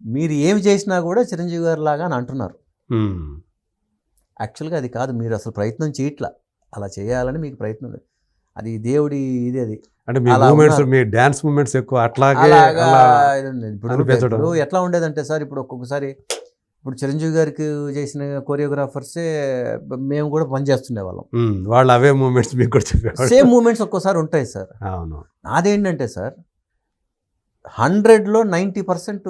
మీరు ఏమి చేసినా కూడా చిరంజీవి గారు లాగా అని అంటున్నారు. యాక్చువల్గా అది కాదు మీరు అసలు ప్రయత్నం చేయట్లా. అలా చేయాలని మీకు ప్రయత్నం లేదు. అది దేవుడి ఇది అది. అంటే మీ మూమెంట్స్. మీ డ్యాన్స్ మూమెంట్స్ ఎక్కువ అట్లాగే. ఇప్పుడు ఎట్లా ఉండేదంటే సార్ ఇప్పుడు ఒక్కొక్కసారి ఇప్పుడు చిరంజీవి గారికి చేసిన కొరియోగ్రాఫర్సే మేము కూడా పనిచేస్తుండే వాళ్ళం. ఉమ్, వాళ్ళు అవే మూమెంట్స్ మీకు కూడా సేమ్ మూమెంట్స్ ఒక్కోసారి ఉంటాయి సార్. అవును. నాదేంటంటే సార్ హండ్రెడ్లో నైంటీ పర్సెంట్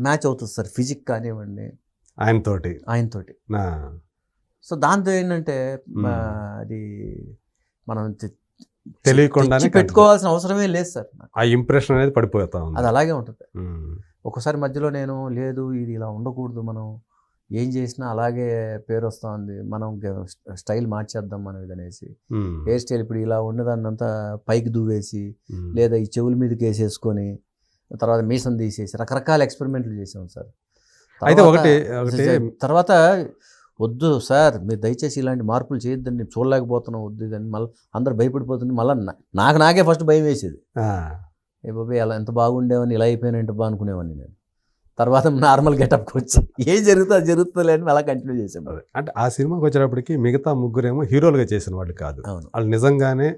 మ్యాచ్ అవుతుంది సార్ ఫిజిక్ కానివ్వండి. ఆయనతోటి. ఆయనతోటి. సో దాంతో ఏంటంటే అది మనం తె- తెలియకుండానే తెచ్చి పెట్టుకోవాల్సిన అవసరమే లేదు సార్. ఆ ఇంప్రెషన్ అనేది పడిపోతా ఉంది. అది అలాగే ఉంటుంది. ఉమ్, ఒక్కోసారి మధ్యలో నేను లేదు ఇది ఇలా ఉండకూడదు మనం ఏం చేసినా అలాగే పేరు వస్తుంది మనం స్టైల్ మార్చేద్దాం మనం ఇది అనేసి ఉమ్, హెయిర్ స్టైల్ ఇప్పుడు ఇలా ఉన్నదాన్నంతా పైకి దువ్వేసి ఉమ్. లేదా ఈ చెవుల మీదకి వేసేసుకొని తర్వాత మీసం తీసేసి రకరకాల ఎక్స్పెరిమెంట్లు చేసాం సార్. అయితే ఒకటి తర్వాత వద్దు సార్ మీరు దయచేసి ఇలాంటి మార్పులు చేయొద్దని నేను చూడలేకపోతున్నాం వద్దు ఇదని మళ్ళీ అందరు భయపడిపోతుంది. మళ్ళీ నాకు నాకే ఫస్ట్ భయం వేసేది. ఏ బాబాయ్ అలా ఎంత బాగుండేవని ఇలా అయిపోయినంటే బా అనుకునేవాడిని నేను. తర్వాత నార్మల్ గెటప్కి వచ్చి ఏం జరుగుతుంది అది జరుగుతుంది అని అలా కంటిన్యూ చేసాం. అంటే ఆ సినిమాకి వచ్చేటప్పటికి మిగతా ముగ్గురేమో హీరోలుగా చేసిన వాళ్ళు కాదు వాళ్ళు నిజంగానే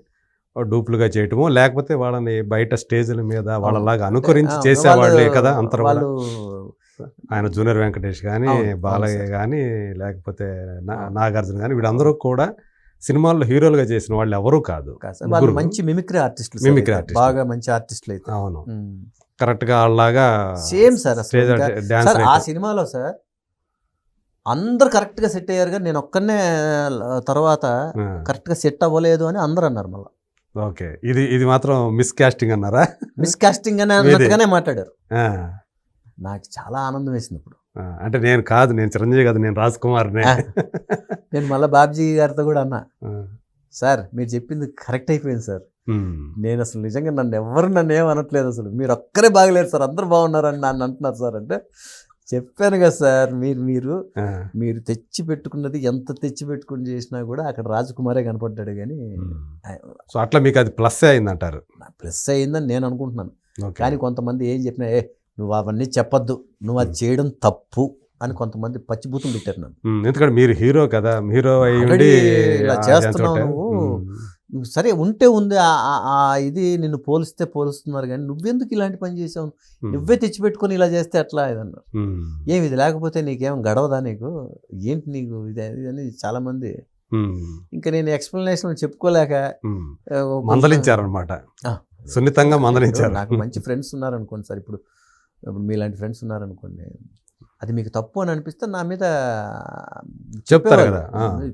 డూప్లుగా చేయటము లేకపోతే వాళ్ళని బయట స్టేజ్ల మీద వాళ్ళలాగా అనుకరించి చేసేవాళ్ళే వాళ్ళు- కదా అంతరం కూడా. వాళ్ళు ఆయన జూనియర్ వెంకటేష్ కానీ బాలయ్య. కానీ లేకపోతే. నాగార్జున కానీ వీళ్ళందరూ కూడా సినిమాల్లో హీరోలుగా చేసిన వాళ్ళు ఎవరూ కాదు. మంచి మిమిక్రీ ఆర్టిస్టులు మిమిక్రీ సార్, ఆర్టిస్టులు. బాగా మంచి ఆర్టిస్టులు అయితే అవును కరెక్ట్గా వాళ్ళలాగా సేమ్ సార్ సార్ ఆ సినిమాలో సార్ అందరు కరెక్ట్గా సెట్ అయ్యారు కానీ నేను ఒక్కనే తర్వాత కరెక్ట్గా సెట్ అవ్వలేదు అని అందరు అన్నారు మళ్ళీ. ఓకే. ఇది ఇది మాత్రం మిస్ కాస్టింగ్ అన్నారా? మిస్ కాస్టింగ్ అని. అన్నట్టుగానే మాట్లాడారు. నాకు చాలా ఆనందం వేసింది ఇప్పుడు. అంటే నేను కాదు నేను చిరంజీవి కాదు నేను రాజ్ కుమార్నే. ఆ. నేను మళ్ళీ బాబ్జీ గారితో కూడా అన్నా. సార్ మీరు చెప్పింది కరెక్ట్ అయిపోయింది సార్. నేను అసలు నిజంగా నన్ను ఎవరు నన్ను ఏం అనట్లేదు అసలు. మీరు ఒక్కరే బాగలేరు సార్. అందరు బాగున్నారని నన్ను అంటున్నారు సార్ అంటే చెప్పాను కదా సార్ మీరు మీరు మీరు తెచ్చి పెట్టుకున్నది ఎంత తెచ్చి పెట్టుకుని చేసినా కూడా అక్కడ రాజకుమారే కనపడ్డాడు కానీ. సో అట్లా మీకు అది ప్లస్ అయింది అంటారు ప్లస్ అయిందని నేను అనుకుంటున్నాను. కానీ కొంతమంది ఏం చెప్పినా ఏ నువ్వు అవన్నీ చెప్పొద్దు. నువ్వు అది చేయడం తప్పు అని కొంతమంది పచ్చిబూతులు పెట్టారు నన్ను. ఎందుకంటే మీరు హీరో కదా. హీరో అయి ఉండి Already ఇలా ఆ చేస్తున్నావు నువ్వు. సరే ఉంటే ఉంది ఇది నిన్ను పోలిస్తే పోలుస్తున్నారు కానీ నువ్వెందుకు ఇలాంటి పని చేసావు? నువ్వే తెచ్చిపెట్టుకొని ఇలా చేస్తే ఎట్లా ఇదన్నారు? ఏమి ఇది లేకపోతే నీకేం గడవదా నీకు? ఏంటి నీకు ఇది అని చాలామంది ఉమ్, ఇంకా నేను ఎక్స్ప్లెనేషన్ చెప్పుకోలేక మందలించారనమాట. సున్నితంగా మందలించారు. నాకు మంచి ఫ్రెండ్స్ ఉన్నారనుకోండి సార్ ఇప్పుడు ఇప్పుడు మీలాంటి ఫ్రెండ్స్ ఉన్నారనుకోండి అది మీకు తప్పు అని అనిపిస్తే నా మీద చెప్తారు. కదా,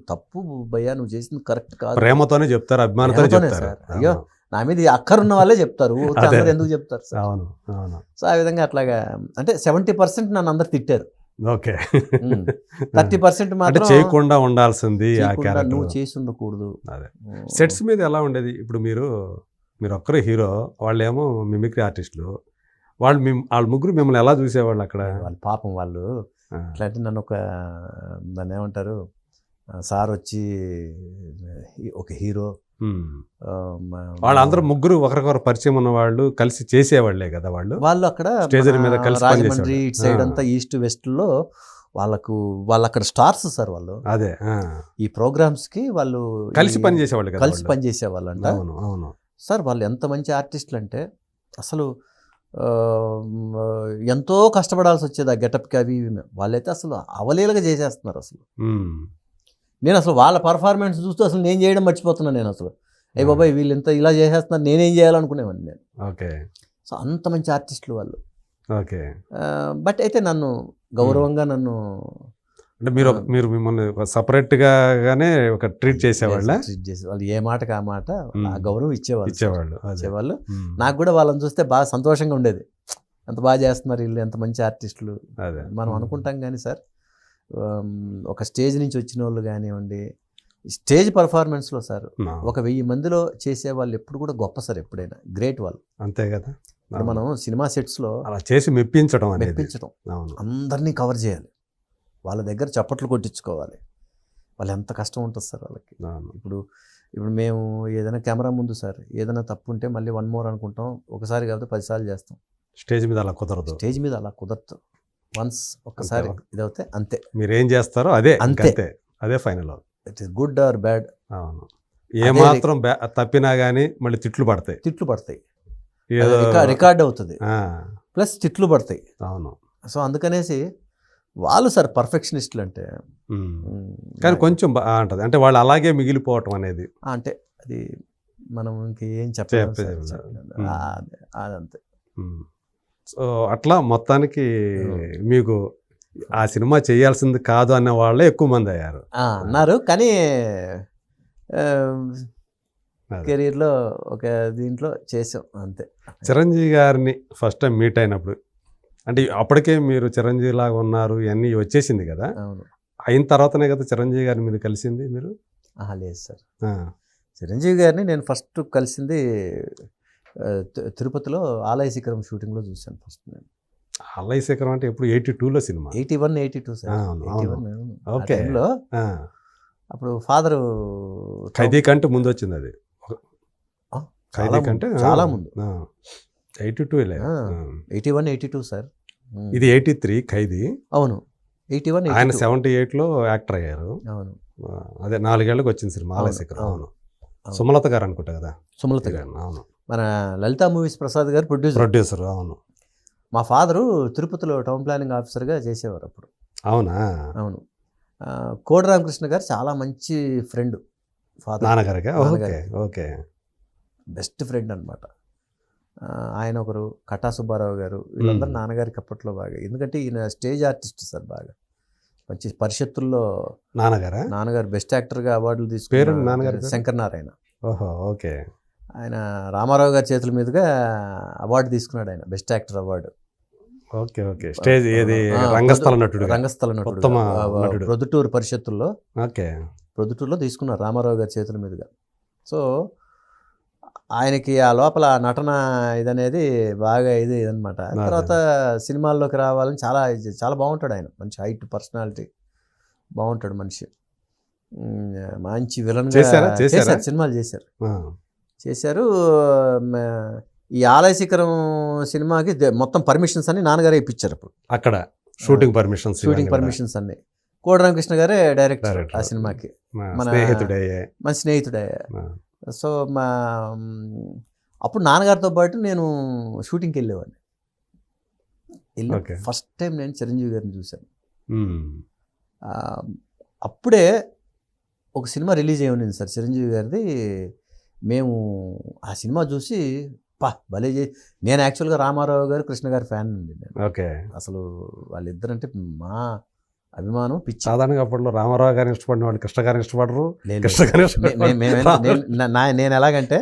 తప్పు భయ్యా నువ్వు చేసింది కరెక్ట్ కాదు. ప్రేమతోనే చెప్తారు అభిమానంతోనే ప్రేమతోనే చెప్తారు. అయ్యో. నా మీద అక్కరున్న వాళ్ళే చెప్తారు. అందరూ ఎందుకు చెప్తారు సార్? అవును అవును. సో ఆ విధంగా అట్లాగా అంటే సెవెంటీ పర్సెంట్ నన్ను అందరు తిట్టారు. ఓకే. థర్టీ పర్సెంట్ మాత్రం చేయకుండా ఉండాల్సింది నువ్వు చేసి ఉండకూడదు అదే. సెట్స్ మీద ఎలా ఉండేది? ఇప్పుడు మీరు మీరు ఒక్కరే హీరో వాళ్ళేమో మిమిక్రీ ఆర్టిస్టులు. వాళ్ళు మీ వాళ్ళ ముగ్గురు మిమ్మల్ని ఎలా చూసేవాళ్ళు అక్కడ? వాళ్ళు పాపం వాళ్ళు. ఎట్లా అంటే నన్ను ఒక దాన్ని ఏమంటారు? సార్ వచ్చి ఒక హీరో. వాళ్ళందరూ ముగ్గురు ఒకరికొకరు పరిచయం ఉన్న వాళ్ళు కలిసి చేసేవాళ్ళే కదా వాళ్ళు? వాళ్ళు అక్కడ మీద కలిసి రాజమండ్రి పనిచేసేవాళ్ళు. ఇటు సైడ్. అంతా ఈస్ట్ వెస్ట్లో వాళ్ళకు వాళ్ళు అక్కడ స్టార్స్ సార్ వాళ్ళు. అదే. ఈ ప్రోగ్రామ్స్కి వాళ్ళు కలిసి ఈ- పని చేసేవాళ్ళు కదా కలిసి వాళ్ళు. పనిచేసే వాళ్ళంట అవును అవును. సార్ వాళ్ళు ఎంత మంచి ఆర్టిస్టులు అంటే అసలు ఎంతో కష్టపడాల్సి వచ్చేది ఆ గెటప్కి అవి ఇవి. వాళ్ళైతే అసలు అవలీలగా చేసేస్తున్నారు అసలు. నేను అసలు వాళ్ళ పర్ఫార్మెన్స్ చూస్తూ అసలు నేను చేయడం మర్చిపోతున్నాను నేను అసలు. అయ్యి బాబాయ్ వీళ్ళు ఇంత ఇలా చేసేస్తున్నారు నేనేం చేయాలనుకునేవాడిని నేను. ఓకే. సో అంత మంచి ఆర్టిస్టులు వాళ్ళు. ఓకే. బట్ అయితే నన్ను గౌరవంగా నన్ను అంటే మీరు. మీరు మిమ్మల్ని సపరేట్ గానే ఒక ట్రీట్ చేసేవాళ్ళ? treat చేసే వాళ్ళు. ఏ మాటకి ఆ మాట. ఆ గౌరవం ఇచ్చేవాళ్ళు. ఇచ్చేవాళ్ళు. ఇచ్చేవాళ్ళు. నాకు కూడా వాళ్ళని చూస్తే బాగా సంతోషంగా ఉండేది. ఎంత బాగా చేస్తున్నారు వీళ్ళు ఎంత మంచి ఆర్టిస్టులు. అదే. మనం. అనుకుంటాం కానీ సార్ ఒక స్టేజ్ నుంచి వచ్చిన వాళ్ళు కానివ్వండి స్టేజ్ పర్ఫార్మెన్స్లో సార్ ఒక వెయ్యి మందిలో చేసే వాళ్ళు ఎప్పుడు కూడా గొప్ప సార్ ఎప్పుడైనా. గ్రేట్ వాళ్ళు. అంతే కదా. మనం సినిమా సెట్స్లో అలా చేసి మెప్పించడం మెప్పించడం. అందరినీ కవర్ చేయాలి. వాళ్ళ దగ్గర చప్పట్లు కొట్టించుకోవాలి. వాళ్ళు ఎంత కష్టం ఉంటుంది సార్ వాళ్ళకి. ఇప్పుడు ఇప్పుడు మేము ఏదైనా కెమెరా ముందు సార్ ఏదైనా తప్పు ఉంటే మళ్ళీ వన్ మోర్ అనుకుంటాం. ఒకసారి కాకపోతే పదిసార్లు చేస్తాం. స్టేజ్ మీద అలా కుదరదు. స్టేజ్ మీద అలా కుదరదు. వన్స్ ఒక్కసారి. ఇదవుతే అంతే. మీరు ఏం చేస్తారో అదే అంతే. అదే final it is good or bad. అవును. అదే ఏ మాత్రం బ్యా- తప్పినా కానీ మళ్ళీ తిట్లు పడతాయి. తిట్లు పడతాయి. రికార్డ్ అవుతుంది. ప్లస్ తిట్లు పడతాయి. అవును. సో అందుకనేసి వాళ్ళు సార్ పర్ఫెక్షనిస్టులు అంటే కానీ కొంచెం అంటది అంటే వాళ్ళు అలాగే మిగిలిపోవటం అనేది అంటే అది మనం ఇంకేం చెప్పలేం సార్, చెప్పలేం. చెప్పలేం. ఉమ్. ఆ, అదే, అదంతే. సో అట్లా మొత్తానికి. మీకు ఆ సినిమా చేయాల్సింది కాదు అనే వాళ్ళే ఎక్కువ మంది అయ్యారు అన్నారు కానీ. కెరీర్లో ఒక దీంట్లో చేసాం అంతే చిరంజీవి గారిని ఫస్ట్ టైం మీట్ అయినప్పుడు అంటే అప్పటికే మీరు చిరంజీవి లాగా ఉన్నారు ఇవన్నీ వచ్చేసింది కదా. అవును. అయిన తర్వాతనే కదా చిరంజీవి గారిని మీరు కలిసింది మీరు? లేదు సార్. చిరంజీవి గారిని నేను ఫస్ట్ కలిసింది తిరుపతిలో ఆలయ శిఖరం షూటింగ్లో చూశాను ఫస్ట్ నేను. అల్లయ్య శేఖరం అంటే ఎప్పుడు ఎయిటీ టూలో cinema? Eighty one eighty two sir. Eighty. One okay. అప్పుడు ఫాదరు ఖైదీ కంటే ముందు వచ్చింది అది. ఖైదీ కంటే చాలా ముందు. Eighty two. Eighty one eighty two sir. ఇది ఎయిటీ త్రీ ఖైదీ. అవును. ఎయిటీ వన్ ఆయన సెవెంటీ ఎయిట్లో యాక్టర్ అయ్యారు. అవును. అదే నాలుగేళ్ళకు వచ్చింది సినిమా ఆలయ అవును. సుమలత గారు అనుకుంటా కదా? సుమలత గారు. అవును. మన లలితా మూవీస్ ప్రసాద్ గారు ప్రొడ్యూసర్. ప్రొడ్యూసర్ అవును. మా ఫాదరు తిరుపతిలో టౌన్ ప్లానింగ్ ఆఫీసర్గా చేసేవారు అప్పుడు. అవునా? అవును. ఆ, కోడి రామకృష్ణ గారు చాలా మంచి ఫ్రెండ్. ఫాదర్. నాన్నగారిగా ఓకే నాన్నగారికి. ఓకే. బెస్ట్ ఫ్రెండ్ అనమాట ఆయన ఒకరు కటా సుబ్బారావు గారు వీళ్ళందరూ. నాన్నగారికి అప్పట్లో బాగా. ఎందుకంటే ఈయన స్టేజ్ ఆర్టిస్ట్ సార్ బాగా. మంచి పరిషత్తుల్లో నాన్నగారా? నాన్నగారు బెస్ట్ యాక్టర్గా అవార్డులు పేరు తీసుకున్న నాన్నగారి పేరు? శంకర్ నారాయణ. ఓహో ఓకే. ఆయన రామారావు గారి చేతుల మీదుగా అవార్డు తీసుకున్నాడు ఆయన best actor award. Okay okay. Stage ఏది? రంగస్థల నటుడు రంగస్థల నటుడు. ప్రొద్దుటూరు పరిషత్తుల్లో ఓకే. ప్రొద్దుటూరులో తీసుకున్నారు రామారావు గారి చేతుల మీదుగా. సో ఆయనకి ఆ లోపల నటన ఇదనేది బాగా ఇది అనమాట. తర్వాత సినిమాల్లోకి రావాలని చాలా చాలా బాగుంటాడు ఆయన. మంచి హైట్ పర్సనాలిటీ బాగుంటాడు మనిషి. మంచి విలన్ చేశారా? చేశారా? సినిమాలు చేశారు. చేశారు ఈ ఆలయ శిఖరం సినిమాకి మొత్తం పర్మిషన్స్ అన్ని నాన్నగారే ఇప్పించారు ఇప్పుడు అక్కడ షూటింగ్ పర్మిషన్స్ షూటింగ్ పర్మిషన్స్ అన్ని. కోడి రామకృష్ణ గారే డైరెక్టర్. ఆ సినిమాకి. మన- స్నేహితుడే మన స్నేహితుడే సో మా అప్పుడు నాన్నగారితో పాటు నేను షూటింగ్కి వెళ్ళేవాడిని. వెళ్ళి. ఫస్ట్ టైం నేను చిరంజీవి గారిని చూశాను. అప్పుడే ఒక సినిమా రిలీజ్ అయి ఉంది సార్ చిరంజీవి గారిది. మేము ఆ సినిమా చూసి పా భలే నేను యాక్చువల్గా రామారావు గారు కృష్ణ గారి ఫ్యాన్ అండి నేను. ఓకే. అసలు వాళ్ళిద్దరంటే మా అభిమానం పిచ్చి. సాధారణంగా అప్పట్లో రామారావు గారిని ఇష్టపడిన వాళ్ళు కృష్ణ గారిని ఇష్టపడరు. నేను- ఎలాగంటే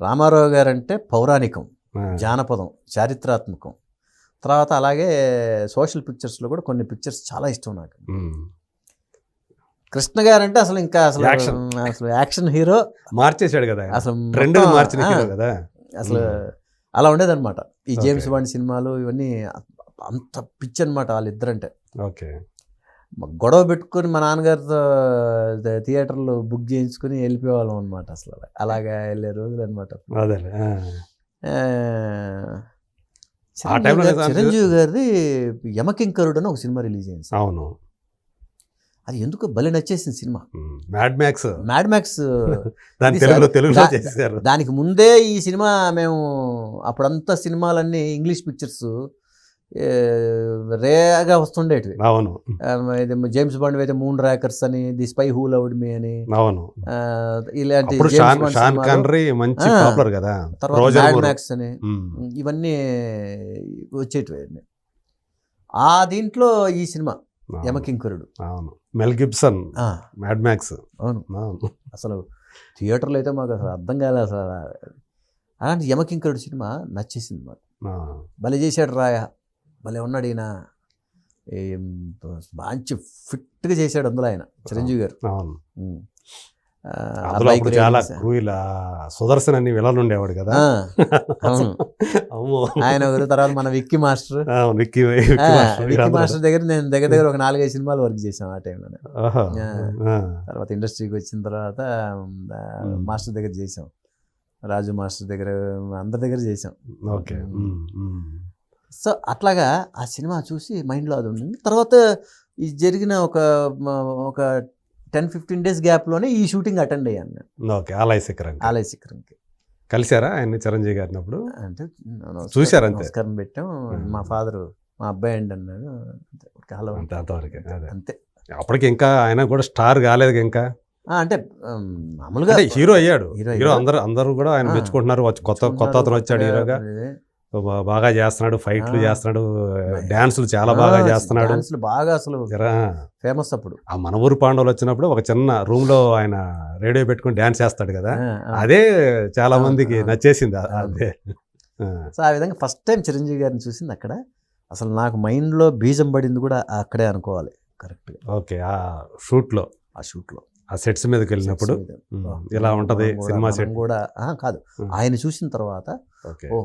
రామారావు గారు అంటే పౌరాణికం జానపదం చారిత్రాత్మకం. తర్వాత అలాగే సోషల్ పిక్చర్స్లో కూడా కొన్ని పిక్చర్స్ చాలా ఇష్టం నాకు. కృష్ణ గారు అంటే అసలు ఇంకా అసలు. అసలు యాక్షన్ హీరో. మార్చేశాడు కదా. అసలు ట్రెండ్ మొత్తం, మార్చిన హీరో కదా. అసలు అలా ఉండేదన్నమాట. ఈ జేమ్స్. బాండ్ సినిమాలు ఇవన్నీ అంత పిచ్చి అనమాట వాళ్ళిద్దరంటే. ఓకే. మ- గొడవ పెట్టుకొని మా నాన్నగారితో థియేటర్లో బుక్ చేయించుకుని వెళ్ళిపోయేవాళ్ళం అనమాట అసలు. అలాగా వెళ్ళే రోజులు అనమాట చిరంజీవి గారిది యమకింకరుడు అని ఒక సినిమా రిలీజ్ అయింది. అవును. అది ఎందుకు భలే నచ్చేసింది cinema. Mad Max Mad Max తెలుగులో చేశారు. దానికి ముందే ఈ సినిమా మేము అప్పుడంతా సినిమాలన్నీ ఇంగ్లీష్ పిక్చర్స్ రేగా వస్తుండేటివి. అవును. ఇది జేమ్స్ బాండ్ అయితే మూన్ ర్యాకర్స్ అని The Spy Who Loved Me అని అవును. ఇలాంటి షాన్ కాన్రీ మంచి పాపులర్ కదా. తర్వాత. మ్యాక్స్ అని ఇవన్నీ వచ్చేటివి. ఆ దీంట్లో ఈ సినిమా యమకింకరుడు అవును. మెల్ గిబ్సన్ మ్యాడ్ మ్యాక్స్ అవును. అవును. అసలు థియేటర్లో అయితే మాకు అసలు అర్థం కాలేదు అసలు. అలాంటి యమకింకరుడు సినిమా నచ్చేసింది మాకు. భలే చేశాడు రాయ. భలే ఉన్నాడు ఈయన. మంచి ఫిట్గా చేశాడు అందులో ఆయన చిరంజీవి గారు. అప్పుడు చాలా. క్రూయిల్ సుదర్శన్ అని ఉండేవాడు కదా ఆయన ఒకరు తర్వాత మన విక్కీ మాస్టర్. విక్కీ విక్కీ మాస్టర్ దగ్గర నేను దగ్గర దగ్గర ఒక నాలుగైదు సినిమాలు వర్క్ చేసాం ఆ టైంలో తర్వాత ఇండస్ట్రీకి వచ్చిన తర్వాత. మాస్టర్ దగ్గర చేసాం రాజు మాస్టర్ దగ్గర అందరి దగ్గర చేసాం ఓకే. సో అట్లాగా ఆ సినిమా చూసి మైండ్లో అది ఉండింది. తర్వాత ఈ జరిగిన ఒక ఒక టెన్ ఫిఫ్టీన్ డేస్ గ్యాప్లోనే ఈ షూటింగ్ అటెండ్ అయ్యాను నేను. ఓకే ఆలయ శిఖరం ఆలయ శిఖరంకి. కలిసారా ఆయన్ని చిరంజీవి గారిని అప్పుడు అంటే అంతే. నమస్కారం పెట్టాం. మా ఫాదర్ మా అబ్బాయి అండి అన్నాడు. హలో అంతే అంతవరకే అంతే. అప్పటికి ఇంకా ఆయన కూడా స్టార్ కాలేదు ఇంకా. అంటే మామూలుగా హీరో అయ్యాడు. హీరో. అందరూ అందరూ కూడా ఆయన. మెచ్చుకుంటున్నారు. కొత్త కొత్త అతను వచ్చాడు హీరోగా. బాగా చేస్తున్నాడు ఫైట్లు. చేస్తున్నాడు డాన్సులు చాలా బాగా చేస్తున్నాడు. బాగా అసలు ఫేమస్ అప్పుడు. ఆ మన ఊరు పాండవులు వచ్చినప్పుడు ఒక చిన్న రూమ్లో ఆయన రేడియో పెట్టుకుని డాన్స్ చేస్తాడు కదా. అదే చాలా మందికి. నచ్చేసింది. అదే. సో ఆ విధంగా ఫస్ట్ టైం చిరంజీవి గారిని చూసింది అక్కడ. అసలు నాకు మైండ్లో బీజం పడింది కూడా అక్కడే అనుకోవాలి కరెక్ట్గా. ఓకే ఆ షూట్లో ఆ షూట్లో. ఆ సెట్స్ మీదకి వెళ్ళినప్పుడు ఇలా ఉంటది సినిమా సెట్? కూడా కాదు. ఆయన చూసిన తర్వాత ఓ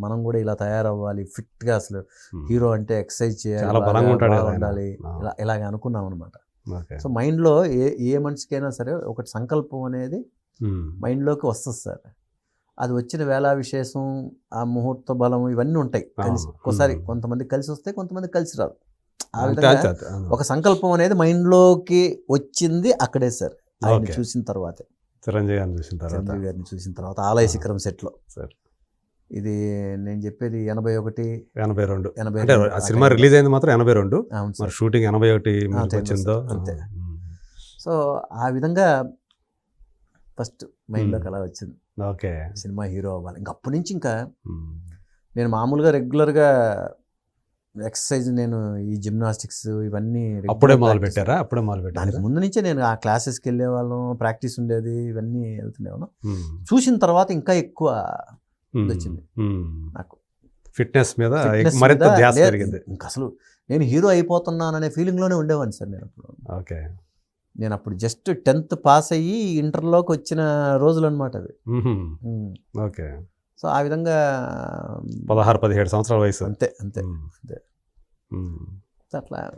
మనం కూడా ఇలా తయారవ్వాలి ఫిట్గా అసలు హీరో అంటే ఎక్సర్సైజ్ చేయాలి బలంగా. ఉండాలి. ఇలా ఇలాగ అనుకున్నాం అనమాట సో మైండ్లో ఏ ఏ మనిషికైనా సరే ఒకటి సంకల్పం అనేది ఉమ్, మైండ్లోకి వస్తుంది సార్. అది వచ్చిన వేళ విశేషం ఆ ముహూర్త బలం ఇవన్నీ ఉంటాయి. కలిసి. ఒకసారి. కొంతమంది కలిసి వస్తే కొంతమంది కలిసి రాదు ఒక సంకల్పం అనేది మైండ్లోకి వచ్చింది అక్కడే సార్ ఆయన. చూసిన తర్వాతే. చిరంజీవి గారిని చూసిన తర్వాత. చిరంజీవి గారిని చూసిన తర్వాత ఆలయ శిఖరం సెట్లో. సరే. ఇది నేను చెప్పేది ఎనభై ఒకటి. ఎనభై రెండు. ఎనభై సినిమా. రిలీజ్ అయింది మాత్రం ఎనభై రెండు. మరి షూటింగ్ ఎనభై ఒకటి వచ్చిందో? అంతే. సో ఆ విధంగా ఫస్ట్ మైండ్లోకి. అలా వచ్చింది. ఓకే. సినిమా హీరో అవ్వాలి. ఇంకా అప్పటి నుంచి ఇంకా నేను మామూలుగా రెగ్యులర్గా ఎక్సర్సైజ్ నేను ఈ జిమ్నాస్టిక్స్ ఇవన్నీ అప్పుడే మొదలు. పెట్టారా అప్పుడే మొదలు దానికి పెట్టారా ముందు నుంచే నేను ఆ క్లాసెస్కి వెళ్ళే వాళ్ళం ప్రాక్టీస్ ఉండేది ఇవన్నీ వెళ్తుండేవాళ్ళం చూసిన తర్వాత ఇంకా ఎక్కువ వచ్చింది. నాకు ఫిట్నెస్ మీద మరింత ధ్యాస పెరిగింది. ఇంకా అసలు నేను హీరో అయిపోతున్నాననే ఫీలింగ్లోనే ఉండేవాడిని సార్ నేను అప్పుడు. ఓకే. నేను అప్పుడు జస్ట్ టెన్త్ పాస్ అయ్యి ఇంటర్లోకి వచ్చిన రోజులు అనమాట అవి ఉమ్. ఓకే. సో ఆ విధంగా పదహారు పదిహేడు సంవత్సరాల వయసు. అంతే అంతే అంతే. అట్లా